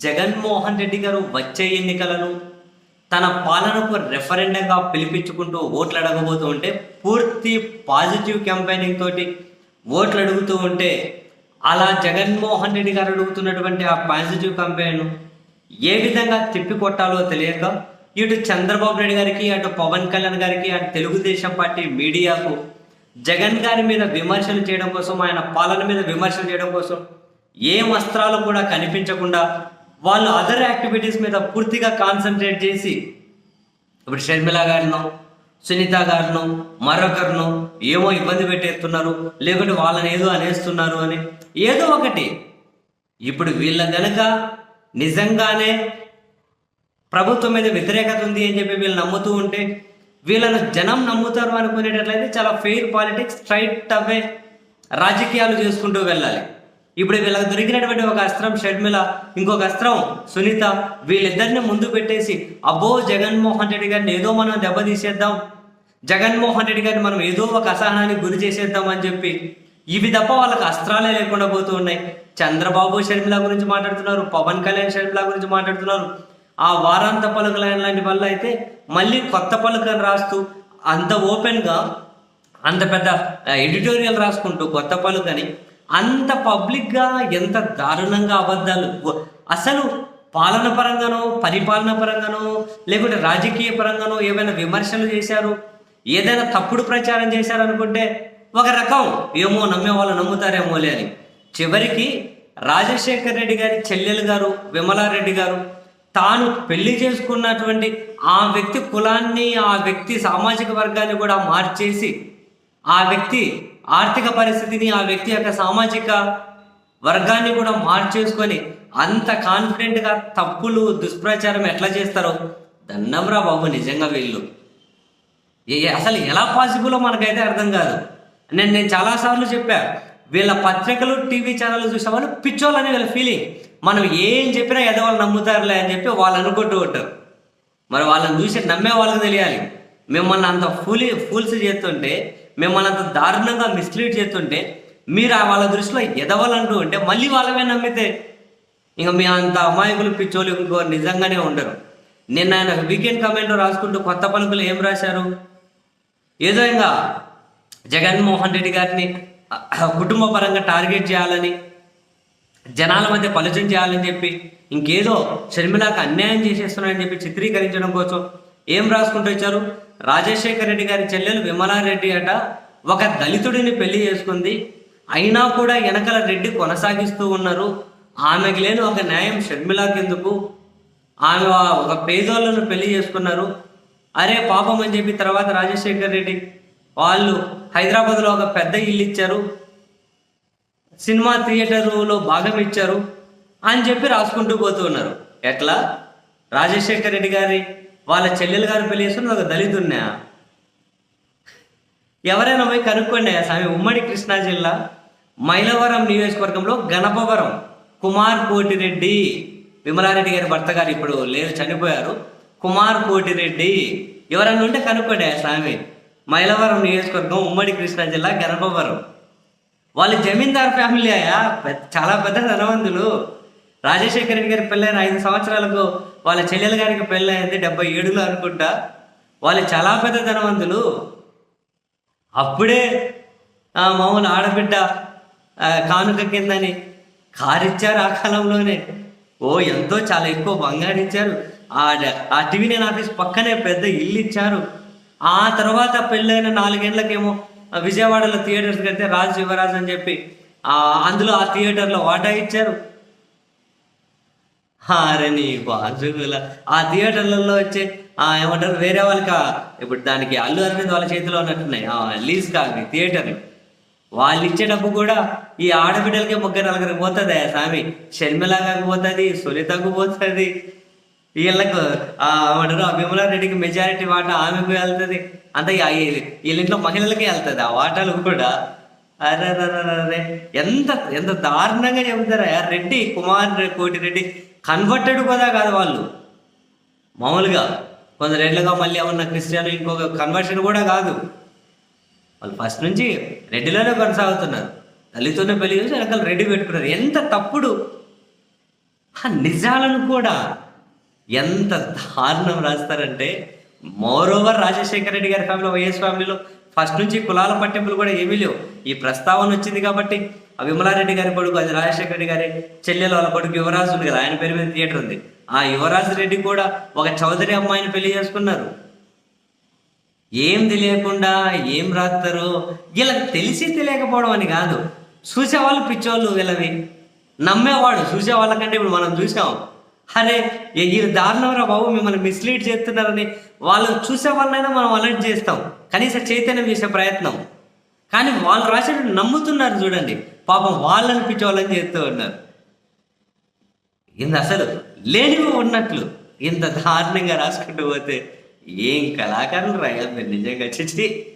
జగన్మోహన్ రెడ్డి గారు వచ్చే ఎన్నికలను తన పాలనకు రెఫరెండంగా పిలిపించుకుంటూ ఓట్లు అడగబోతూ ఉంటే పూర్తి పాజిటివ్ క్యాంపెయినింగ్ తోటి ఓట్లు అడుగుతూ ఉంటే అలా జగన్మోహన్ రెడ్డి గారు అడుగుతున్నటువంటి ఆ పాజిటివ్ క్యాంపెయిన్ ఏ విధంగా తిప్పికొట్టాలో తెలియక ఇటు చంద్రబాబు నాయుడు గారికి అటు పవన్ కళ్యాణ్ గారికి అటు తెలుగుదేశం పార్టీ మీడియాకు జగన్ గారి మీద విమర్శలు చేయడం కోసం ఆయన పాలన మీద విమర్శలు చేయడం కోసం ఏం వస్త్రాలు కూడా కనిపించకుండా వాళ్ళు అదర్ యాక్టివిటీస్ మీద పూర్తిగా కాన్సన్ట్రేట్ చేసి ఇప్పుడు షర్మిల గారినో సునీత గారినో మరొకరినో ఏమో ఇబ్బంది పెట్టేస్తున్నారు లేకుంటే వాళ్ళని ఏదో అనేస్తున్నారు అని ఏదో ఒకటి. ఇప్పుడు వీళ్ళ గనక నిజంగానే ప్రభుత్వం మీద వ్యతిరేకత ఉంది అని చెప్పి వీళ్ళు నమ్ముతూ ఉంటే వీళ్ళను జనం నమ్ముతారు అనుకునేటట్లయితే చాలా ఫెయిర్ పాలిటిక్స్ స్ట్రైట్ అవే రాజకీయాలు చేసుకుంటూ వెళ్ళాలి. ఇప్పుడు వీళ్ళకి దొరికినటువంటి ఒక అస్త్రం షర్మిల ఇంకొక అస్త్రం సునీత. వీళ్ళిద్దరిని ముందు పెట్టేసి అబ్బో జగన్మోహన్ రెడ్డి గారిని ఏదో మనం దెబ్బతీసేద్దాం. జగన్మోహన్ రెడ్డి గారిని మనం ఏదో ఒక అసహనానికి గురి చేసేద్దాం అని చెప్పి ఇవి తప్ప వాళ్ళకి అస్త్రాలే లేకుండా పోతూ ఉన్నాయి. చంద్రబాబు షర్మిల గురించి మాట్లాడుతున్నారు పవన్ కళ్యాణ్ షర్మిల గురించి మాట్లాడుతున్నారు. ఆ వారాంత పలుకులు లాంటి వల్ల అయితే మళ్ళీ కొత్త పలుకని రాస్తూ అంత ఓపెన్గా అంత పెద్ద ఎడిటోరియల్ రాసుకుంటూ కొత్త పలుకని అంత పబ్లిక్గా ఎంత దారుణంగా అబద్ధాలు? అసలు పాలన పరంగానో పరిపాలన పరంగానో లేకుంటే రాజకీయ పరంగానో ఏమైనా విమర్శలు చేశారు? ఏదైనా తప్పుడు ప్రచారం చేశారనుకుంటే ఒక రకం ఏమో నమ్మే వాళ్ళు నమ్ముతారేమో అని. చివరికి రాజశేఖర్ రెడ్డి గారి చెల్లెలు గారు విమలారెడ్డి గారు తాను పెళ్ళి చేసుకున్నటువంటి ఆ వ్యక్తి కులాన్ని ఆ వ్యక్తి సామాజిక వర్గాన్ని కూడా మార్చేసి ఆ వ్యక్తి ఆర్థిక పరిస్థితిని ఆ వ్యక్తి యొక్క సామాజిక వర్గాన్ని కూడా మార్చేసుకొని అంత కాన్ఫిడెంట్గా తప్పులు దుష్ప్రచారం ఎట్లా చేస్తారో దండంరా బాబు నిజంగా వీళ్ళు. అసలు ఎలా పాసిబులో మనకైతే అర్థం కాదు. నేను నేను చాలాసార్లు చెప్పా వీళ్ళ పత్రికలు టీవీ ఛానల్ చూసేవాళ్ళు పిచ్చోళ్ళని వీళ్ళ ఫీలింగ్ మనం ఏం చెప్పినా ఎదవాళ్ళు నమ్ముతారులే అని చెప్పి వాళ్ళు అనుకుంటూ ఉంటారు. మరి వాళ్ళని చూసి నమ్మే వాళ్ళకి తెలియాలి. మిమ్మల్ని అంత ఫూలి ఫూల్స్ చేస్తుంటే మిమ్మల్ని అంత దారుణంగా మిస్లీడ్ చేస్తుంటే మీరు ఆ వాళ్ళ దృష్టిలో ఎదవాలంటూ ఉంటే మళ్ళీ వాళ్ళమే నమ్మితే ఇంకా మీ అంత అమాయకులు పిచ్చోలు ఇంకో నిజంగానే ఉండరు. నిన్న ఆయన వీకెండ్ కమెంట్లో రాసుకుంటూ కొత్త పలుకులు ఏం రాశారు? ఏదో ఇంకా జగన్మోహన్ రెడ్డి గారిని కుటుంబ పరంగా టార్గెట్ చేయాలని జనాల మధ్య పలుచం చేయాలని చెప్పి ఇంకేదో షర్మిలాకు అన్యాయం చేసేస్తున్నారని చెప్పి చిత్రీకరించడం కోసం ఏం రాసుకుంటూ వచ్చారు? రాజశేఖర రెడ్డి గారి చెల్లెలు విమలారెడ్డి అట ఒక దళితుడిని పెళ్ళి చేసుకుంది. అయినా కూడా వెనకల రెడ్డి కొనసాగిస్తూ ఉన్నారు. ఆమెకి లేని ఒక న్యాయం షర్మిలాకెందుకు? ఆమె ఒక పేదోళ్ళను పెళ్ళి చేసుకున్నారు. అరే పాపం అని చెప్పి తర్వాత రాజశేఖర్ రెడ్డి వాళ్ళు హైదరాబాద్లో ఒక పెద్ద ఇల్లు ఇచ్చారు. సినిమా థియేటర్లో భాగం ఇచ్చారు అని చెప్పి రాసుకుంటూ పోతూ ఉన్నారు. ఎట్లా? రాజశేఖర్ రెడ్డి గారి వాళ్ళ చెల్లెలు గారు పెళ్ళి చేసుకుని ఒక దళితున్నా ఎవరైనా పోయి కనుక్కోండి ఆ స్వామి ఉమ్మడి కృష్ణా జిల్లా మైలవరం నియోజకవర్గంలో గణపవరం కుమార్ కోటిరెడ్డి విమలారెడ్డి గారి భర్త గారు ఇప్పుడు లేరు చనిపోయారు. కుమార్ కోటిరెడ్డి ఎవరైనా ఉంటే కనుక్కోండి ఆ స్వామి. మైలవరం నియోజకవర్గం ఉమ్మడి కృష్ణా జిల్లా గణపవరం వాళ్ళు జమీందార్ ఫ్యామిలీ అయ్యా చాలా పెద్ద ధనవంతులు. రాజశేఖర రెడ్డి గారి పెళ్ళైన ఐదు సంవత్సరాలకు వాళ్ళ చెల్లెల గారికి పెళ్ళైంది డెబ్బై ఏడులో అనుకుంటా. వాళ్ళు చాలా పెద్ద ధనవంతులు. అప్పుడే మామూలు ఆడబిడ్డ కానుక కిందని కారిచ్చారు ఆ కాలంలోనే. ఓ ఎంతో చాలా ఎక్కువ బంగారు ఇచ్చారు. ఆ డ- ఆ టీవీ నేను ఆఫీస్ పక్కనే పెద్ద ఇల్లు ఇచ్చారు. ఆ తర్వాత పెళ్ళైన నాలుగేళ్ళకేమో విజయవాడలో థియేటర్స్ కడితే రాజు శివరాజ్ అని చెప్పి అందులో ఆ థియేటర్లో వాటా ఇచ్చారు. అరే నీ ఆ థియేటర్లలో వచ్చే ఆ ఏమంటారు వేరే వాళ్ళకి ఇప్పుడు దానికి అల్లు అరవింద్ వాళ్ళ చేతిలో ఉన్నట్టున్నాయి. ఆ లీజ్ కాదు థియేటర్. వాళ్ళు ఇచ్చే డబ్బు కూడా ఈ ఆడబిడ్డలకే ముగ్గురు నలుగురికి పోతుంది స్వామి. షర్మిలాగాకు పోతుంది సునీతకు పోతుంది. వీళ్ళకు ఆ ఏమంటారు ఆ విమలారెడ్డికి మెజారిటీ వాటా ఆమెకు వెళ్తుంది. అంత ఈ- వీళ్ళ ఇంట్లో మహిళలకే వెళ్తుంది ఆ వాటాలు కూడా. అరే అరే ఎంత ఎంత దారుణంగా చెబుతారా? రెడ్డి కుమార్ కోటి రెడ్డి కన్వర్టెడ్ కూడా కాదు వాళ్ళు. మామూలుగా కొందరేళ్ళుగా మళ్ళీ ఏమన్నా క్రిస్టియన్ ఇంకొక కన్వర్షన్ కూడా కాదు. వాళ్ళు ఫస్ట్ నుంచి రెడ్డిలోనే కొనసాగుతున్నారు. తల్లితోనే పెళ్ళి చేసి వెనకాల రెడ్డి పెట్టుకున్నారు. ఎంత తప్పుడు. ఆ నిజాలను కూడా ఎంత దారుణం రాస్తారంటే మోరోవర్ రాజశేఖర రెడ్డి గారి ఫ్యామిలీ వైఎస్ ఫ్యామిలీలో ఫస్ట్ నుంచి కులాల పట్టింపులు కూడా ఏమీ లేవు. ఈ ప్రస్తావన వచ్చింది కాబట్టి ఆ విమలారెడ్డి గారి కొడుకు అది రాజశేఖర రెడ్డి గారి చెల్లెలు వాళ్ళ కొడుకు యువరాజు ఉంది కదా ఆయన పేరు మీద థియేటర్ ఉంది. ఆ యువరాజు రెడ్డి కూడా ఒక చౌదరి అమ్మాయిని పెళ్ళి చేసుకున్నారు. ఏం తెలియకుండా ఏం రాస్తారు వీళ్ళకి తెలిసి తెలియకపోవడం అని కాదు. చూసేవాళ్ళు పిచ్చోళ్ళు వీళ్ళవి. నమ్మేవాడు చూసే వాళ్ళకంటే ఇప్పుడు మనం చూసాం. అరే ఈ వీళ్ళు దారుణంరా బాబు మిమ్మల్ని మిస్లీడ్ చేస్తున్నారని వాళ్ళు చూసే వాళ్ళనైనా మనం అలర్ట్ చేస్తాం. కనీసం చైతన్యం చేసే ప్రయత్నం. కానీ వాళ్ళు రాసేటట్టు నమ్ముతున్నారు చూడండి. పాపం వాళ్ళని పిచ్చోళ్ళని చేస్తూ ఉన్నారు. ఇంత అసలు లేనివి ఉన్నట్లు ఇంత దారుణంగా రాసుకుంటూ పోతే ఏం కళాకారులు రాయాలి నిజంగా చిచి